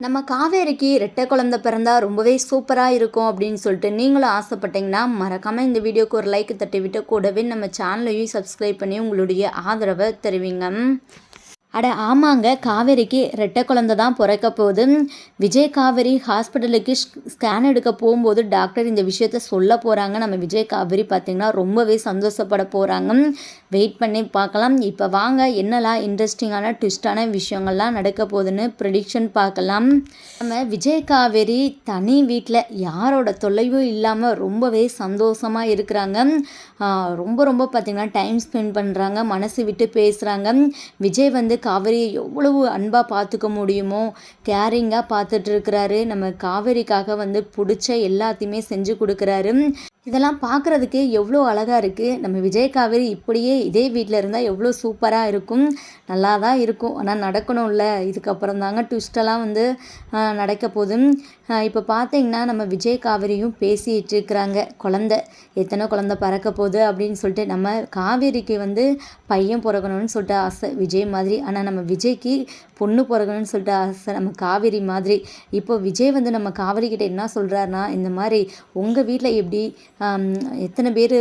நம்ம காவேரிக்கு ரெட்டை குழந்தை பிறந்தா ரொம்பவே சூப்பராக இருக்கும் அப்படின்னு சொல்லிட்டு நீங்களும் ஆசைப்பட்டீங்கன்னா மறக்காமல் இந்த வீடியோக்கு ஒரு லைக் தட்டி விட்டு கூடவே நம்ம சேனலையும் சப்ஸ்கிரைப் பண்ணி உங்களுடைய ஆதரவை தெரிவிங்க. அட ஆமாங்க காவேரிக்கு ரெட்டை குழந்தை தான் பிறக்க போகுது. விஜய் காவேரி ஹாஸ்பிட்டலுக்கு ஸ்கேன் எடுக்க போகும்போது டாக்டர் இந்த விஷயத்த சொல்ல போகிறாங்க நம்ம விஜய் காவேரி பார்த்திங்கன்னா ரொம்பவே சந்தோஷப்பட போகிறாங்க வெயிட் பண்ணி பார்க்கலாம். இப்போ வாங்க என்னெல்லாம் இன்ட்ரெஸ்டிங்கான ட்விஸ்டான விஷயங்கள்லாம் நடக்க போகுதுன்னு ப்ரிடிக்ஷன் பார்க்கலாம். நம்ம விஜய் காவேரி தனி வீட்டில் யாரோட தொல்லையும் இல்லாமல் ரொம்பவே சந்தோஷமாக இருக்கிறாங்க. ரொம்ப ரொம்ப பார்த்திங்கன்னா டைம் ஸ்பெண்ட் பண்ணுறாங்க மனசு விட்டு பேசுகிறாங்க விஜய் வந்து காவேரியை எவ்வளவு அன்பாக பார்த்துக்க முடியுமோ கேரிங்காக பார்த்துட்ருக்கிறாரு நம்ம காவேரிக்காக வந்து பிடிச்ச எல்லாத்தையுமே செஞ்சு கொடுக்குறாரு. இதெல்லாம் பார்க்குறதுக்கு எவ்வளோ அழகாக இருக்குது நம்ம விஜய் காவேரி இப்படியே இதே வீட்டில் இருந்தால் எவ்வளோ சூப்பராக இருக்கும். நல்லா தான் இருக்கும். ஆனால் நடக்கணும்ல. இதுக்கப்புறம் தாங்க ட்விஸ்டெல்லாம் வந்து நடக்க போதும் இப்போ பார்த்தீங்கன்னா நம்ம விஜய் காவேரியும் பேசிகிட்டு இருக்கிறாங்க. குழந்த. எத்தனை குழந்த பறக்க போகுது அப்படின்னு சொல்லிட்டு நம்ம காவேரிக்கு வந்து பையன் பிறக்கணும்னு சொல்லிட்டு ஆசை விஜய் மாதிரி. ஆனால் நம்ம விஜய்க்கு பொண்ணு பிறக்கணும்னு சொல்லிட்டு ஆசை நம்ம காவேரி மாதிரி. இப்போ விஜய் வந்து நம்ம காவேரி கிட்ட என்ன சொல்கிறாருன்னா இந்த மாதிரி உங்கள் வீட்டில் எப்படி எத்தனை பேர்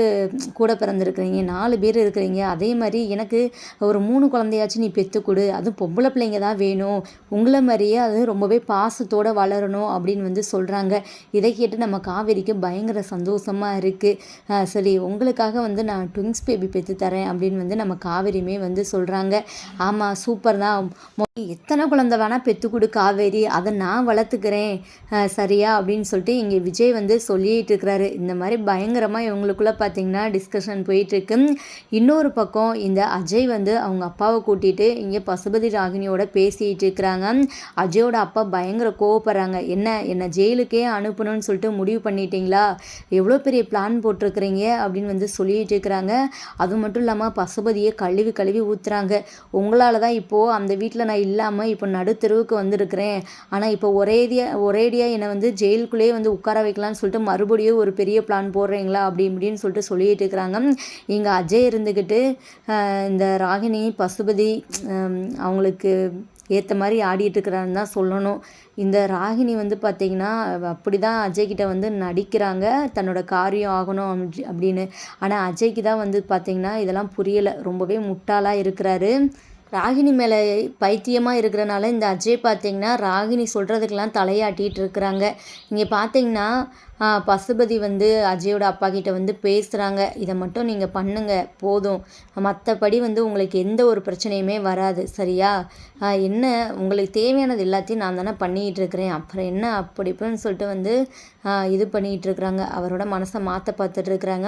கூட பிறந்திருக்கிறீங்க? நாலு பேர் இருக்கிறீங்க. அதே மாதிரி எனக்கு ஒரு மூணு குழந்தையாச்சும் நீ பெற்று கொடு. அதுவும் பொம்பளை பிள்ளைங்க தான் வேணும். உங்களை மாதிரியே அது ரொம்பவே பாசத்தோடு வளரணும் அப்படின்னு வந்து சொல்கிறாங்க இதை கேட்டு நம்ம காவேரிக்கு பயங்கர சந்தோஷமாக இருக்குது சரி உங்களுக்காக வந்து நான் ட்விங்ஸ் பேபி பெற்று தரேன் அப்படின்னு வந்து நம்ம காவேரியுமே வந்து சொல்கிறாங்க ஆமாம் சூப்பர் தான். எத்தனை குழந்தை வேணால் பெற்று கொடு காவேரி. அதை நான் வளர்த்துக்கிறேன். சரியா? அப்படின்னு சொல்லிட்டு இங்கே விஜய் வந்து சொல்லிகிட்டு இருக்கிறாரு. இந்த மாதிரி பயங்கரமாக இவங்களுக்குள்ளே பார்த்தீங்கன்னா டிஸ்கஷன் போயிட்டுருக்கு. இன்னொரு பக்கம் இந்த அஜய் வந்து அவங்க அப்பாவை கூட்டிகிட்டு இங்கே பசுபதி ராகினியோட பேசிகிட்டு இருக்கிறாங்க. அஜயோட அப்பா பயங்கர கோவப்படுறாங்க. என்ன என்னை ஜெயிலுக்கே அனுப்பணும்னு சொல்லிட்டு முடிவு பண்ணிட்டீங்களா? எவ்வளோ பெரிய பிளான் போட்டிருக்கிறீங்க? அப்படின்னு வந்து சொல்லிகிட்டு இருக்கிறாங்க. அது மட்டும் இல்லாமல் பசுபதியை கழுவி கழுவி ஊற்றுறாங்க உங்களால் தான் இப்போது அந்த வீட்டில் நான் இல்லாமல் இப்போ நடுத்தெருவுக்கு வந்திருக்கிறேன். ஆனால் இப்போ ஒரேடியாக ஒரேடியாக என்னை வந்து ஜெயிலுக்குள்ளேயே வந்து உட்கார வைக்கலான்னு சொல்லிட்டு மறுபடியும் ஒரு பெரிய பிளான் போடுறீங்களா அப்படி இப்படின்னு சொல்லிட்டு சொல்லிட்டு இருக்கிறாங்க. இங்கே அஜய் இருந்துக்கிட்டு இந்த ராகினி பசுபதி அவங்களுக்கு ஏற்ற மாதிரி ஆடிட்டு இருக்கிறான்னு தான் சொல்லணும். இந்த ராகினி வந்து பார்த்திங்கன்னா அப்படி தான் அஜய்கிட்ட வந்து நடிக்கிறாங்க. தன்னோட காரியம் ஆகணும் அப்படின்னு. ஆனால் அஜய்க்கு தான் வந்து பார்த்திங்கன்னா இதெல்லாம் புரியலை. ரொம்பவே முட்டாளாக இருக்கிறாரு. ராகினி மேலே பைத்தியமாக இருக்கிறனால இந்த அஜய் பார்த்திங்கன்னா ராகினி சொல்கிறதுக்கெல்லாம் தலையாட்டிகிட்டு இருக்கிறாங்க. இங்கே பார்த்தீங்கன்னா பசுபதி வந்து அஜயோட அப்பா கிட்ட வந்து பேசுகிறாங்க இதை மட்டும் நீங்கள் பண்ணுங்கள் போதும். மற்றபடி வந்து உங்களுக்கு எந்த ஒரு பிரச்சனையுமே வராது சரியா? என்ன உங்களுக்கு தேவையானது எல்லாத்தையும் நான் தானே பண்ணிகிட்டு இருக்கிறேன். அப்புறம் என்ன அப்படி இப்படின்னு சொல்லிட்டு வந்து இது பண்ணிகிட்டு இருக்கிறாங்க. அவரோட மனசை மாற்ற பார்த்துட்டு இருக்கிறாங்க.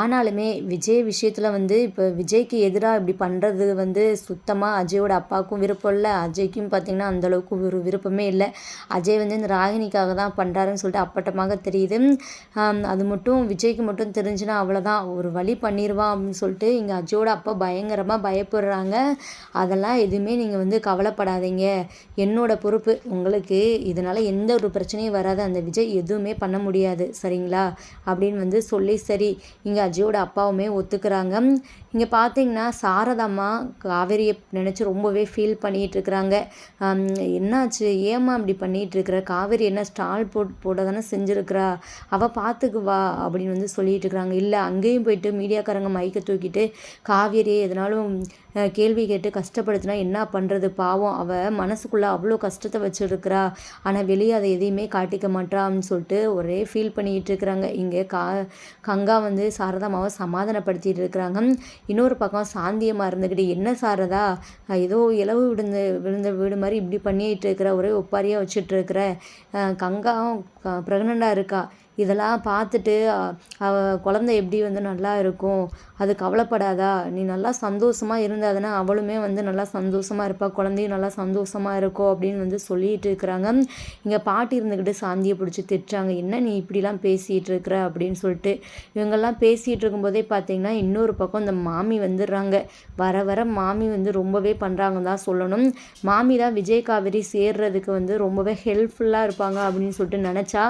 ஆனாலுமே விஜய் விஷயத்தில் வந்து இப்போ விஜய்க்கு எதிராக இப்படி பண்ணுறது வந்து சுத்தமாக அஜயோட அப்பாவுக்கும் விருப்பம் இல்லை. அஜய்க்கும் பார்த்திங்கன்னா அந்தளவுக்கு ஒரு விருப்பமே இல்லை. அஜய் வந்து இந்த ராகினிக்காக தான் பண்ணுறாருன்னு சொல்லிட்டு அப்பட்டமாக தெரியும் தெரியுது. அது மட்டும் விஜய்க்கு மட்டும் தெரிஞ்சுன்னா அவ்வளோதான் ஒரு வழி பண்ணிடுவான் அப்படின்னு சொல்லிட்டு இங்கே அஜயோட அப்பா பயங்கரமாக பயப்படுறாங்க. அதெல்லாம் எதுவுமே நீங்கள் வந்து கவலைப்படாதீங்க. என்னோட பொறுப்பு உங்களுக்கு. இதனால் எந்த ஒரு பிரச்சனையும் வராது. அந்த விஜய் எதுவுமே பண்ண முடியாது. சரிங்களா? அப்படின்னு வந்து சொல்லி சரி இங்கே அஜயோட அப்பாவுமே ஒத்துக்கிறாங்க. இங்கே பார்த்தீங்கன்னா சாரதாம்மா காவேரியை நினச்சி ரொம்பவே ஃபீல் பண்ணிகிட்டு இருக்கிறாங்க. என்னாச்சு? ஏமா இப்படி பண்ணிகிட்டு இருக்கிற? காவேரி என்ன ஸ்டால் போட் போட தானே செஞ்சுருக்கிறா? அவள் பார்த்துக்குவா அப்படின்னு வந்து சொல்லிட்டு இருக்கிறாங்க இல்லை அங்கேயும் போயிட்டு மீடியாக்காரங்க மைக்கை தூக்கிட்டு காவேரி எதனாலும் கேள்வி கேட்டு கஷ்டப்படுத்தினா என்ன பண்ணுறது பாவம் அவள் மனசுக்குள்ளே அவ்வளோ கஷ்டத்தை வச்சுருக்கிறா. ஆனால் வெளியே அதை எதையுமே காட்டிக்க மாட்டான்னு சொல்லிட்டு ஒரே ஃபீல் பண்ணிக்கிட்டு இருக்கிறாங்க. இங்கே கா கங்கா வந்து சாரதாமாவை சமாதானப்படுத்திட்டு இருக்கிறாங்க. இன்னொரு பக்கம் சாந்தியமாக இருந்துக்கிட்டு என்ன சாரதா ஏதோ இலவு விழுந்த விழுந்த வீடு மாதிரி இப்படி பண்ணிட்டு இருக்கிற ஒரே ஒப்பாரியாக வச்சுட்டு இருக்கிற கங்காவும் ப்ரெக்னெண்ட்டாக இருக்கா? இதெல்லாம் பார்த்துட்டு அவள் குழந்த எப்படி வந்து நல்லா இருக்கும் அது கவலைப்படாதா? நீ நல்லா சந்தோஷமாக இருந்தாதுன்னா அவளுமே வந்து நல்லா சந்தோஷமாக இருப்பாள் குழந்தையும் நல்லா சந்தோஷமாக இருக்கும் அப்படின்னு வந்து சொல்லிட்டு இருக்கிறாங்க. இங்கே பாட்டி இருந்துக்கிட்டு சாந்தியை பிடிச்சி திட்டுறாங்க. என்ன நீ இப்படிலாம் பேசிகிட்டு இருக்கிற? அப்படின்னு சொல்லிட்டு இவங்கெல்லாம் பேசிகிட்டு இருக்கும்போதே பார்த்தீங்கன்னா இன்னொரு பக்கம் இந்த மாமி வந்துடுறாங்க. வர வர மாமி வந்து ரொம்பவே பண்ணுறாங்க தான் சொல்லணும். மாமி தான் விஜய் காவேரி சேர்றதுக்கு வந்து ரொம்பவே ஹெல்ப்ஃபுல்லாக இருப்பாங்க அப்படின்னு சொல்லிட்டு நினச்சா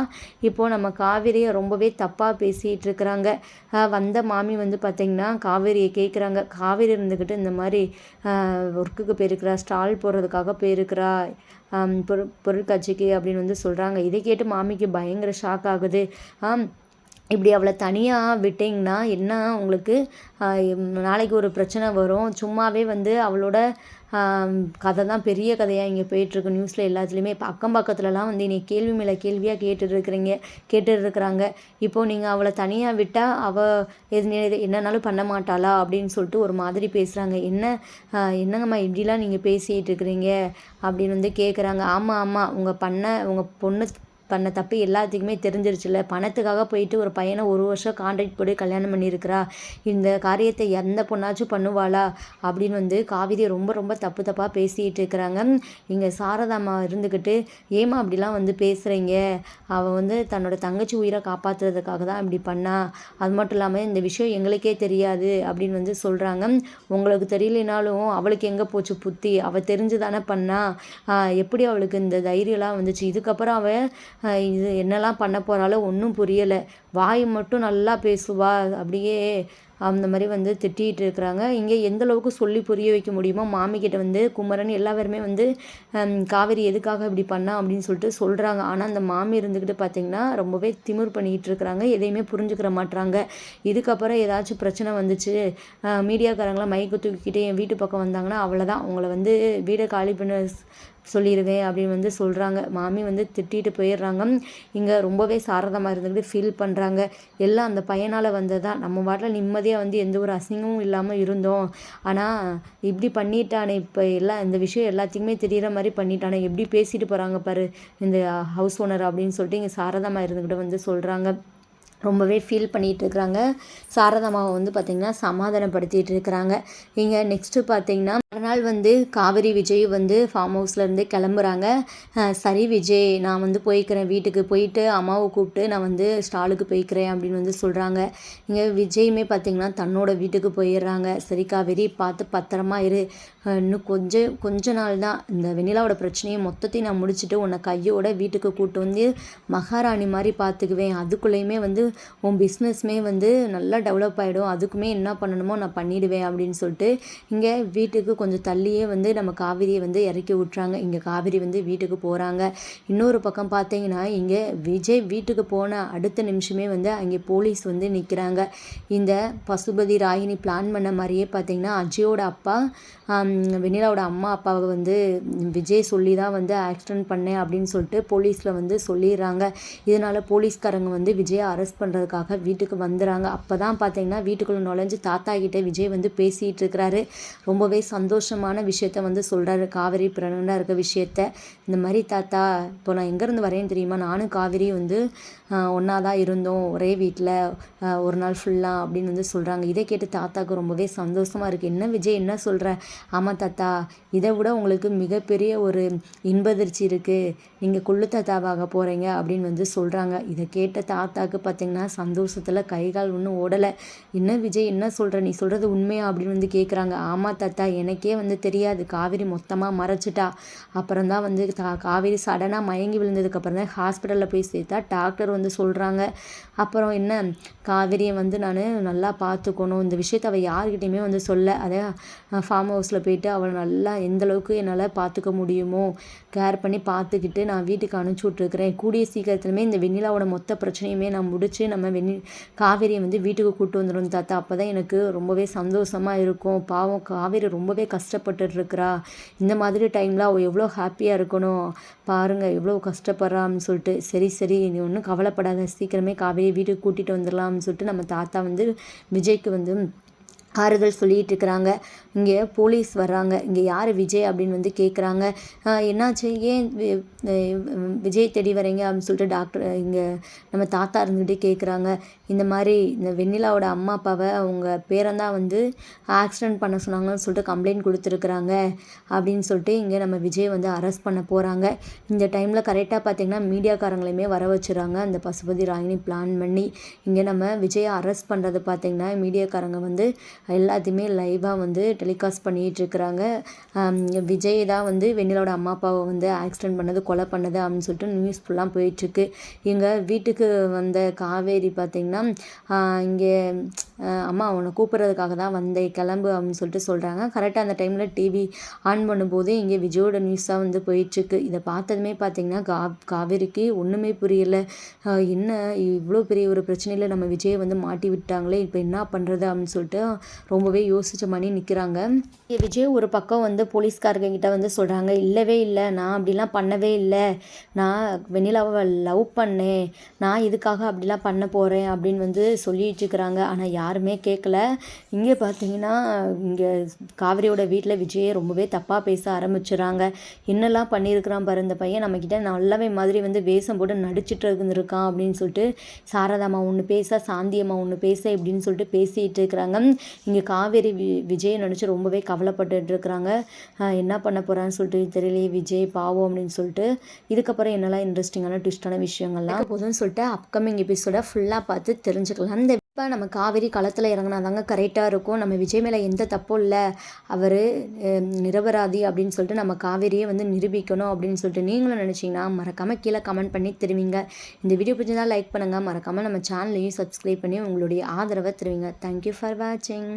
இப்போது நம்ம கா காவேரியை ரொம்பவே தப்பாக பேசிகிட்டு இருக்கிறாங்க வந்த மாமி வந்து பார்த்திங்கன்னா காவேரியை கேட்குறாங்க காவேரி இருந்துக்கிட்டு இந்த மாதிரி ஒர்க்குக்கு போயிருக்கிறா ஸ்டால் போடுறதுக்காக போயிருக்கிறா பொருள் பொருட்காட்சிக்கு அப்படின்னு வந்து சொல்கிறாங்க இதை கேட்டு மாமிக்கு பயங்கர ஷாக் ஆகுது. இப்படி அவளை தனியாக விட்டிங்கன்னா என்ன உங்களுக்கு நாளைக்கு ஒரு பிரச்சனை வரும். சும்மாவே வந்து அவளோட கதை தான் பெரிய கதையாக இங்கே போயிட்டுருக்கு. நியூஸில் எல்லாத்துலேயுமே இப்போ அக்கம் பக்கத்துலலாம் வந்து நீ கேள்வி மேலே கேள்வியாக கேட்டுட்ருக்குறீங்க கேட்டுட்ருக்குறாங்க. இப்போது நீங்கள் அவளை தனியாக விட்டால் அவள் எது என்னன்னாலும் பண்ண மாட்டாளா அப்படின்னு சொல்லிட்டு ஒரு மாதிரி பேசுகிறாங்க என்ன என்னங்கம்மா இப்படிலாம் நீங்கள் பேசிகிட்டு இருக்கிறீங்க அப்படின்னு வந்து கேட்குறாங்க ஆமாம் ஆமாம் உங்கள் பண்ண உங்கள் பொண்ணு பண்ண தப்பு எல்லாத்துக்குமே தெரிஞ்சிருச்சுல பணத்துக்காக போயிட்டு ஒரு பையனை ஒரு வருஷம் கான்ட்ராக்ட் போட்டு கல்யாணம் பண்ணியிருக்கிறா. இந்த காரியத்தை எந்த பொண்ணாச்சும் பண்ணுவாளா? அப்படின்னு வந்து காவிரி ரொம்ப ரொம்ப தப்பு தப்பாக பேசிகிட்டு இருக்கிறாங்க. இங்கே சாரதாம்மா இருந்துக்கிட்டு ஏமா அப்படிலாம் வந்து பேசுகிறீங்க அவள் வந்து தன்னோட தங்கச்சி உயிரை காப்பாற்றுறதுக்காக தான் இப்படி பண்ணா. அது மட்டும் இல்லாமல் இந்த விஷயம் எங்களுக்கே தெரியாது அப்படின்னு வந்து சொல்கிறாங்க உங்களுக்கு தெரியலனாலும் அவளுக்கு எங்கே போச்சு புத்தி? அவள் தெரிஞ்சு தானே பண்ணா எப்படி அவளுக்கு இந்த தைரியம்லாம் வந்துச்சு? இதுக்கப்புறம் அவள் இது என்னெல்லாம் பண்ண போகிறாளோ ஒன்றும் புரியலை. வாய் மட்டும் நல்லா பேசுவா. அப்படியே அந்த மாதிரி வந்து திட்டிகிட்டு இருக்கிறாங்க. இங்கே எந்த அளவுக்கு சொல்லி புரிய வைக்க முடியுமோ மாமிக்கிட்ட வந்து குமரன் எல்லாருமே வந்து காவேரி எதுக்காக இப்படி பண்ணா அப்படின்னு சொல்லிட்டு சொல்கிறாங்க ஆனால் அந்த மாமி இருந்துக்கிட்டு பார்த்திங்கன்னா ரொம்பவே திமிர் பண்ணிக்கிட்டு இருக்கிறாங்க. எதையுமே புரிஞ்சுக்கிற மாட்டுறாங்க இதுக்கப்புறம் ஏதாச்சும் பிரச்சனை வந்துச்சு மீடியாக்காரங்களாம் மைக்கு தூக்கிக்கிட்டு என் வீட்டு பக்கம் வந்தாங்கன்னா அவ்வளோதான் அவங்கள வந்து வீடை காலி பண்ண சொல்லிடுவேன் அப்படின்னு வந்து சொல்கிறாங்க மாமி வந்து திட்டிட்டு போயிடுறாங்க. இங்கே ரொம்பவே சாரதமாக இருந்துக்கிட்டு ஃபீல் பண்ணுறாங்க எல்லாம் அந்த பையனால் வந்தது தான் நம்ம பாட்டில் நிம்மதியாக வந்து எந்த ஒரு அசிங்கமும் இல்லாமல் இருந்தோம். ஆனால் இப்படி பண்ணிட்டானே. இப்போ எல்லாம் இந்த விஷயம் எல்லாத்தையுமே தெரிகிற மாதிரி பண்ணிட்டானே. எப்படி பேசிட்டு போகிறாங்க பாரு இந்த ஹவுஸ் ஓனர் அப்படின்னு சொல்லிட்டு இங்கே சாரதமாக இருந்துக்கிட்டு வந்து சொல்கிறாங்க ரொம்பவே ஃபீல் பண்ணிகிட்டு இருக்கிறாங்க சாரதாமாவை வந்து பார்த்திங்கன்னா சமாதானப்படுத்திகிட்டு இருக்கிறாங்க இங்கே நெக்ஸ்ட்டு பார்த்திங்கன்னா மறுநாள் வந்து காவிரி விஜய் வந்து ஃபார்ம் ஹவுஸ்லேருந்து கிளம்புறாங்க. சரி விஜய் நான் வந்து போய்க்கிறேன் வீட்டுக்கு போயிட்டு அம்மாவை கூப்பிட்டு நான் வந்து ஸ்டாலுக்கு போய்க்கிறேன் அப்படின்னு வந்து சொல்கிறாங்க இங்கே விஜயுமே பார்த்திங்கன்னா தன்னோட வீட்டுக்கு போயிடுறாங்க. சரி காவேரி பார்த்து பத்திரமா இரு. இன்னும் கொஞ்சம் கொஞ்ச நாள் தான். இந்த வெண்ணிலாவோட பிரச்சனையை மொத்தத்தையும் நான் முடிச்சுட்டு உன்னை கையோட வீட்டுக்கு கூப்பிட்டு வந்து மகாராணி மாதிரி பார்த்துக்குவேன் அதுக்குள்ளேயுமே வந்து உன் பிஸ்னஸ்மே வந்து நல்லா டெவலப் ஆகிடும் அதுக்குமே என்ன பண்ணணுமோ நான் பண்ணிவிடுவேன் அப்படின்னு சொல்லிட்டு இங்கே வீட்டுக்கு கொஞ்சம் தள்ளியே வந்து நம்ம காவிரியை வந்து இறக்கி விட்றாங்க இங்கே காவிரி வந்து வீட்டுக்கு போகிறாங்க இன்னொரு பக்கம் பார்த்தீங்கன்னா இங்கே விஜய் வீட்டுக்கு போன அடுத்த நிமிஷமே வந்து அங்கே போலீஸ் வந்து நிற்கிறாங்க இந்த பசுபதி ராகினி பிளான் பண்ண மாதிரியே பார்த்தீங்கன்னா அஜயோட அப்பா வெண்ணிலாவோட அம்மா அப்பாவை வந்து விஜய் சொல்லி தான் வந்து ஆக்சிடென்ட் பண்ணேன் அப்படின்னு சொல்லிட்டு போலீஸில் வந்து சொல்லிடுறாங்க. இதனால் போலீஸ்காரங்க வந்து விஜயை அரெஸ்ட் பண்ணுறதுக்காக வீட்டுக்கு வந்துடுறாங்க அப்போ தான் பார்த்தீங்கன்னா வீட்டுக்குள்ளே நுழைஞ்சு தாத்தா கிட்டே விஜய் வந்து பேசிகிட்டு இருக்கிறாரு. ரொம்பவே சந்தோஷமான விஷயத்த வந்து சொல்கிறாரு காவேரி பிரணனாக இருக்க விஷயத்த. இந்த மாதிரி தாத்தா இப்போ நான் எங்கேருந்து வரேன்னு தெரியுமா? நானும் காவேரி வந்து ஒன்றா தான் இருந்தோம். ஒரே வீட்டில் ஒரு நாள் ஃபுல்லாக அப்படின்னு வந்து சொல்கிறாங்க இதை கேட்டு தாத்தாவுக்கு ரொம்பவே சந்தோஷமாக இருக்குது என்ன விஜய் என்ன சொல்கிற ஆமாம் தாத்தா இதை விட உங்களுக்கு மிகப்பெரிய ஒரு இன்பதிர்ச்சி இருக்குது நீங்கள் கொள்ளு தாத்தாவாக போகிறீங்க அப்படின்னு வந்து சொல்கிறாங்க இதை கேட்ட தாத்தாவுக்கு பார்த்து பார்த்திங்கன்னா சந்தோஷத்தில் கை கால் ஒன்றும் ஓடலை. என்ன விஜய் என்ன சொல்கிற நீ சொல்கிறது உண்மையா? அப்படின்னு வந்து கேட்குறாங்க ஆமாம் தாத்தா எனக்கே வந்து தெரியாது. காவேரி மொத்தமாக மறைச்சிட்டா. அப்புறம் தான் வந்து காவேரி சடனாக மயங்கி விழுந்ததுக்கப்புறம் தான் ஹாஸ்பிட்டலில் போய் சேர்த்தா டாக்டர் வந்து சொல்கிறாங்க அப்புறம் என்ன? காவிரியை வந்து நான் நல்லா பார்த்துக்கணும் இந்த விஷயத்தை அவள் யார்கிட்டையுமே வந்து சொல்ல அதே ஃபார்ம் ஹவுஸில் போயிட்டு அவளை நல்லா எந்தளவுக்கு என்னால் பார்த்துக்க முடியுமோ கேர் பண்ணி பார்த்துக்கிட்டு நான் வீட்டுக்கு அனுப்பிச்சி விட்ருக்குறேன் கூடிய சீக்கிரத்துலையுமே இந்த வெண்ணிலாவோட மொத்த பிரச்சனையுமே நான் முடித்து நம்ம வெண்ணி காவேரியை வந்து வீட்டுக்கு கூப்பிட்டு வந்துடும் தாத்தா. அப்போ தான் எனக்கு ரொம்பவே சந்தோஷமாக இருக்கும். பாவம் காவேரி ரொம்பவே கஷ்டப்பட்டுருக்குறா இந்த மாதிரி டைமில் அவள் எவ்வளோ ஹாப்பியாக இருக்கணும். பாருங்கள் எவ்வளோ கஷ்டப்படுறான்னு சொல்லிட்டு. சரி சரி நீ ஒன்றும் கவலைப்படாத. சீக்கிரமே காவேரியை வீட்டுக்கு கூட்டிகிட்டு வந்துடலாம்னு சொல்லிட்டு நம்ம தாத்தா வந்து விஜய்க்கு வந்து ஆறுதல் சொல்லிகிட்டு இருக்கிறாங்க இங்கே போலீஸ் வர்றாங்க. இங்கே யார் விஜய் அப்படின்னு வந்து கேட்குறாங்க. என்னாச்சு? ஏன் விஜய் தேடி வரீங்க அப்படின்னு சொல்லிட்டு டாக்டர் இங்கே நம்ம தாத்தா இருந்துகிட்டே கேட்குறாங்க. இந்த மாதிரி இந்த வெண்ணிலாவோட அம்மா அப்பாவை அவங்க பேரந்தான் வந்து ஆக்சிடெண்ட் பண்ண சொன்னாங்கன்னு சொல்லிட்டு கம்ப்ளைண்ட் கொடுத்துருக்குறாங்க அப்படின்னு சொல்லிட்டு இங்கே நம்ம விஜய் வந்து அரெஸ்ட் பண்ண போகிறாங்க இந்த டைமில் கரெக்டாக பார்த்திங்கன்னா மீடியாக்காரங்களையுமே வர வச்சுறாங்க. அந்த பசுபதி ராகினி பிளான் பண்ணி இங்கே நம்ம விஜயை அரெஸ்ட் பண்ணுறது பார்த்திங்கன்னா மீடியாக்காரங்க வந்து எல்லாத்தையுமே லைவாக வந்து டெலிகாஸ்ட் பண்ணிகிட்ருக்குறாங்க விஜய் தான் வந்து வெண்ணிலோட அம்மா அப்பாவை வந்து ஆக்சிடென்ட் பண்ணது கொலை பண்ணது அப்படின்னு சொல்லிட்டு நியூஸ் ஃபுல்லாக போயிட்டுருக்கு. எங்கள் வீட்டுக்கு வந்த காவேரி பார்த்திங்கன்னா இங்கே அம்மா அவனை கூப்பிட்றதுக்காக தான் வந்தேன் கிளம்பு அப்படின்னு சொல்லிட்டு சொல்கிறாங்க கரெக்டாக அந்த டைமில் டிவி ஆன் பண்ணும்போது இங்கே விஜயோட நியூஸாக வந்து போயிட்டுருக்கு. இதை பார்த்ததுமே பார்த்திங்கன்னா கா காவேரிக்கு ஒன்றுமே புரியலை. என்ன இவ்வளோ பெரிய ஒரு பிரச்சனையில் நம்ம விஜயை வந்து மாட்டி விட்டாங்களே இப்போ என்ன பண்ணுறது அப்படின்னு சொல்லிட்டு ரொம்பவே யோசிச்ச மாதிரி நிற்கிறாங்க விஜய் ஒரு பக்கம் வந்து போலீஸ்காரங்க கிட்ட வந்து சொல்கிறாங்க இல்லவே இல்லை நான் அப்படிலாம் பண்ணவே இல்லை. நான் வெண்ணிலாவை லவ் பண்ணேன். நான் இதுக்காக அப்படிலாம் பண்ண போகிறேன் அப்படின்னு வந்து சொல்லிட்டு இருக்கிறாங்க. ஆனால் யாருமே கேட்கல இங்கே பார்த்தீங்கன்னா இங்கே காவிரியோட வீட்டில் விஜயை ரொம்பவே தப்பாக பேச ஆரம்பிச்சிடுறாங்க என்னெல்லாம் பண்ணியிருக்கிறான் பாரு இந்த பையன் நம்மக்கிட்ட நல்லாவே மாதிரி வந்து வேஷம் போட்டு நடிச்சிட்டு இருந்திருக்கான் அப்படின்னு சொல்லிட்டு சாரதாமா ஒன்று பேச சாந்தியம்மா ஒன்று பேச இப்படின்னு சொல்லிட்டு பேசிகிட்டு இருக்கிறாங்க. இங்கே காவேரி வி விஜயை நினச்சி ரொம்பவே கவலைப்பட்டுட்டு இருக்கிறாங்க என்ன பண்ண போகிறான்னு சொல்லிட்டு தெரியலையே விஜய் பாவம் அப்படின்னு சொல்லிட்டு. இதுக்கப்புறம் என்னெல்லாம் இன்ட்ரெஸ்டிங்கான ட்விஸ்டான விஷயங்கள்லாம்? போதும்னு சொல்லிட்டு அப்கமிங் எபிசோட ஃபுல்லாக பார்த்து தெரிஞ்சுக்கலாம். இந்த இப்போ நம்ம காவேரி களத்தில் இறங்கினா தாங்க கரெக்டாக இருக்கும். நம்ம விஜய் மேலே எந்த தப்பும் இல்லை. அவர் நிரபராதி அப்படின்னு சொல்லிட்டு நம்ம காவேரியை வந்து நிரூபிக்கணும் அப்படின்னு சொல்லிட்டு நீங்களும் நினச்சிங்கன்னா மறக்காமல் கீழே கமெண்ட் பண்ணி தெரிவிங்க. இந்த வீடியோ பிடிச்சிருந்தா லைக் பண்ணுங்கள் மறக்காமல் நம்ம சேனலையும் சப்ஸ்கிரைப் பண்ணி உங்களுடைய ஆதரவை தெரிவிங்க. தேங்க்யூ ஃபார் வாட்சிங்